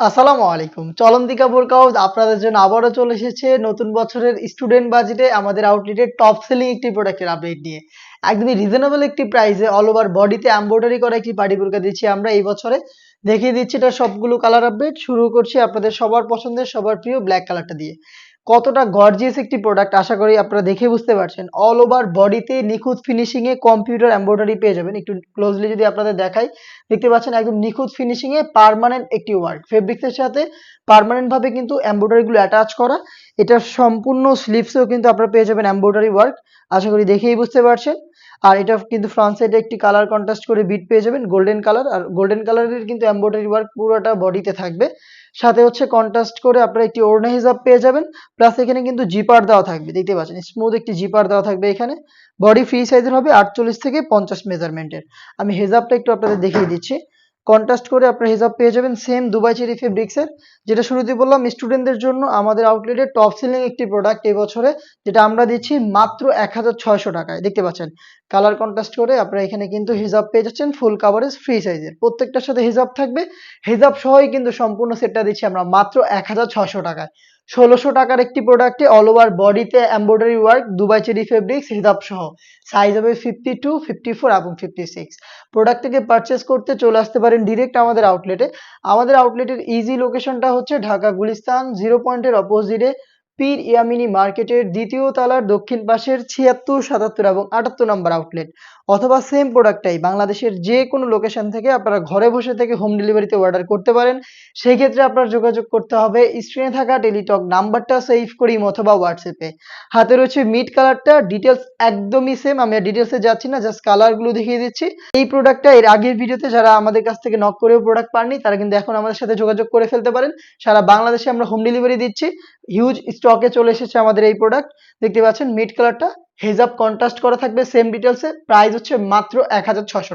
আসসালামু আলাইকুম। চলন্তিকা বোরকা আপনাদের জন্য আবারও চলে এসেছে নতুন বছরের স্টুডেন্ট বাজেটে আমাদের আউটলেটের টপ সেলিং একটি প্রোডাক্টের আপডেট নিয়ে। একদমই রিজনেবল একটি প্রাইসে অল ওভার বডিতে এমব্রয়ডারি করা একটি বাড়ি বোরকা দিচ্ছি আমরা এই বছরে। দেখিয়ে দিচ্ছি এটা সবগুলো কালার আপডেট শুরু করছি আপনাদের সবার পছন্দের, সবার প্রিয় ব্ল্যাক কালারটা দিয়ে। কতটা গর্জিয়াস একটি প্রোডাক্ট আশা করি আপনারা দেখে বুঝতে পারছেন। অল ওভার বডিতে নিখুঁত ফিনিশিং এ কম্পিউটার এমব্রয়ডারি পেয়ে যাবেন। একটু ক্লোজলি যদি আপনাদের দেখাই, দেখতে পাচ্ছেন একদম নিখুঁত ফিনিশিং এ পার্মানেন্ট একটি ওয়ার্ক ফেব্রিক্সের সাথে পার্মানেন্ট ভাবে কিন্তু এমব্রয়ডারি গুলো অ্যাটাচ করা। এটার সম্পূর্ণ স্লিভসেও কিন্তু আপনারা পেয়ে যাবেন এমব্রয়ডারি ওয়ার্ক আশা করি দেখেই বুঝতে পারছেন। আর এটা কিন্তু ফ্রন্ট সাইডে একটি কালার কন্ট্রাস্ট করে বিট পেয়ে যাবেন গোল্ডেন কালার আর গোল্ডেন কালারের কিন্তু এমব্রয়ডারি ওয়ার্ক পুরোটা বডিতে থাকবে। সাথে হচ্ছে কন্ট্রাস্ট করে আপনারা একটি ওড়না হিসাব পেয়ে যাবেন প্লাস এখানে কিন্তু জিপার দেওয়া থাকবে, দেখতে পাচ্ছেন স্মুথ একটি জিপার দেওয়া থাকবে এখানে বডি ফ্রি সাইজের হবে আটচল্লিশ থেকে পঞ্চাশ মেজারমেন্টের আমি হেজাবটা একটু আপনাদের দেখিয়ে দিচ্ছি। কন্ট্রাস্ট করে আপনার হিসাব পেয়ে যাবেন সেম দুবাই চেরি ফেব্রিক্সের যেটা শুরুতে বললাম স্টুডেন্টদের জন্য আমাদের আউটলেটের টপ সেলিং একটি প্রোডাক্ট এবছরে বছরে যেটা আমরা দিচ্ছি মাত্র এক হাজার ছয়শো টাকায়। দেখতে পাচ্ছেন কালার কন্ট্রাস্ট করে আপনারা এখানে কিন্তু হিজাব পেয়ে যাচ্ছেন ফুল কাভারেজ ফ্রি সাইজের প্রত্যেকটার সাথে হিজাব থাকবে হিজাব সহই কিন্তু সম্পূর্ণ সেটটা দিচ্ছি আমরা মাত্র এক হাজার ছয়শো টাকায়। ষোলোশো টাকার একটি প্রোডাক্টে অল ওভার বডিতে embroidery work Dubai cherry fabric হিজাব সহ। সাইজ হবে ফিফটি টু ফিফটি ফোর এবং ফিফটি সিক্স প্রোডাক্টটিকে পারচেস করতে চলে আসতে পারেন ডিরেক্ট আমাদের আউটলেটে আমাদের আউটলেটের ইজি লোকেশনটা হচ্ছে ঢাকা গুলিস্তান জিরো পয়েন্টের অপোজিটে পীর ইয়ামিনী মার্কেটের দ্বিতীয় তলার দক্ষিণ পাশের ছিয়াত্তর, সাতাত্তর এবং আটাত্তর নম্বর আউটলেট অথবা সেম প্রোডাক্টটাই বাংলাদেশের যে কোনো লোকেশন থেকে আপনারা ঘরে বসে থেকে হোম ডেলিভারিতে অর্ডার করতে পারেন। সেই ক্ষেত্রে আপনার যোগাযোগ করতে হবে স্ক্রিনে থাকা টেলিটক নাম্বারটা সেভ করি অথবা হোয়াটসঅ্যাপে হাতে রয়েছে মিড কালারটা ডিটেলস একদমই সেম আমি ডিটেলসে যাচ্ছি না জাস্ট কালারগুলো দেখিয়ে দিচ্ছি। এই প্রোডাক্টটা এর আগের ভিডিওতে যারা আমাদের কাছ থেকে নক করেও প্রোডাক্ট পাননি, তারা কিন্তু এখন আমাদের সাথে যোগাযোগ করে ফেলতে পারেন। সারা বাংলাদেশে আমরা হোম ডেলিভারি দিচ্ছি। হিউজ স্টকে চলে এসেছে আমাদের এই প্রোডাক্ট দেখতে পাচ্ছেন মিড কালারটা হেজাব কন্ট্রাস্ট করা থাকবে সেম ডিটেলসে প্রাইস হচ্ছে মাত্র এক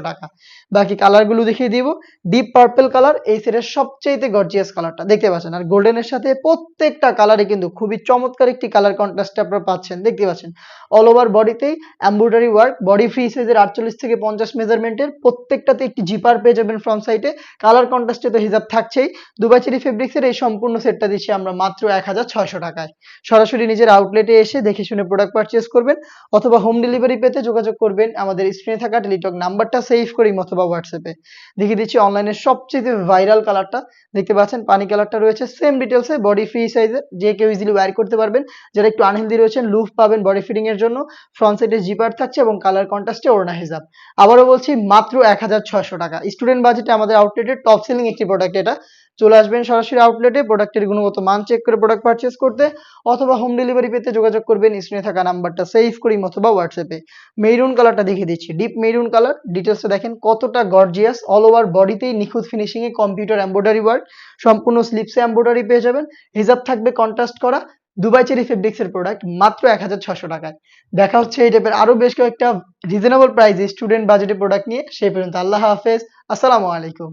টাকা। বাকি কালারগুলো দেখিয়ে দিব। ডিপ পার্পল কালার এই সেটের সবচেয়ে গর্জিয়াস কালারটা দেখতে পাচ্ছেন? আর গোল্ডেনের সাথে প্রত্যেকটা কালারে কিন্তু খুবই চমৎকার একটি কালার কন্ট্রাস্ট আপনারা পাচ্ছেন। দেখতে পাচ্ছেন? অল ওভার বডিতেই এমব্রয়ডারি ওয়ার্ক বডি ফ্রি সাইজের আটচল্লিশ থেকে পঞ্চাশ মেজারমেন্টের প্রত্যেকটাতে একটি জিপার পেয়ে যাবেন ফ্রন্ট সাইডে কালার কন্ট্রাস্টে তো হিজাব থাকছেই। দুবাই চেরি ফেব্রিক্সের এই সম্পূর্ণ সেটটা দিচ্ছি আমরা মাত্র এক হাজার ছয়শো টাকায়। সরাসরি নিজের আউটলেটে এসে দেখে শুনে প্রোডাক্ট পারচেস করবেন। অথবা হোম ডেলিভারি পেতে যোগাযোগ করবেন। আমাদের স্ক্রিনে থাকা টেলিটক নাম্বারটা সেভ করি অথবা হোয়াটসঅ্যাপে দেখিয়ে দিচ্ছি অনলাইনে সবচেয়ে ভাইরাল কালারটা দেখতে পাচ্ছেন, পানি কালারটা রয়েছে। সেম ডিটেলসে বডি ফ্রি সাইজে যে কেউ ইজিলি ওয়্যার করতে পারবেন। যারা একটু আনহেলদি রয়েছেন লুফ পাবেন বডি ফিটিং এর জন্য। ফ্রন্ট সাইডে জিপার থাকছে এবং কালার কন্ট্রাস্টে ওড়না হিসাব আবারও বলছি, মাত্র এক হাজার ছয়শো টাকা। স্টুডেন্ট বাজেটে আমাদের আউটলেটের টপ সেলিং একটি প্রোডাক্ট এটা। চলে আসবেন সরাসরি আউটলেটে প্রোডাক্টের গুণগত মান চেক করে প্রোডাক্ট পারচেস করতে। অথবা হোম ডেলিভারি পেতে যোগাযোগ করবেন। স্ক্রিনে থাকা নাম্বারটা সেভ করি অথবা হোয়াটসঅ্যাপে মেরুন কালারটা দেখিয়ে দিচ্ছি। ডিপ মেরুন কালার ডিটেলসে দেখেন কতটা গর্জিয়াস অল ওভার বডিতেই নিখুঁত ফিনিশিং এ কম্পিউটার এমব্রয়ডারি ওয়ার্ক সম্পূর্ণ স্লিপসে এমব্রয়ডারি পেয়ে যাবেন। হিজাব থাকবে কন্ট্রাস্ট করা দুবাই চেরি ফেব্রিক্স এর প্রোডাক্ট মাত্র এক হাজার ছশো টাকায়। দেখা হচ্ছে এই টাইপের আরও বেশ কয়েকটা রিজনেবল প্রাইসে স্টুডেন্ট বাজেটের প্রোডাক্ট নিয়ে। সেই পর্যন্ত আল্লাহ হাফেজ। আসসালামু আলাইকুম।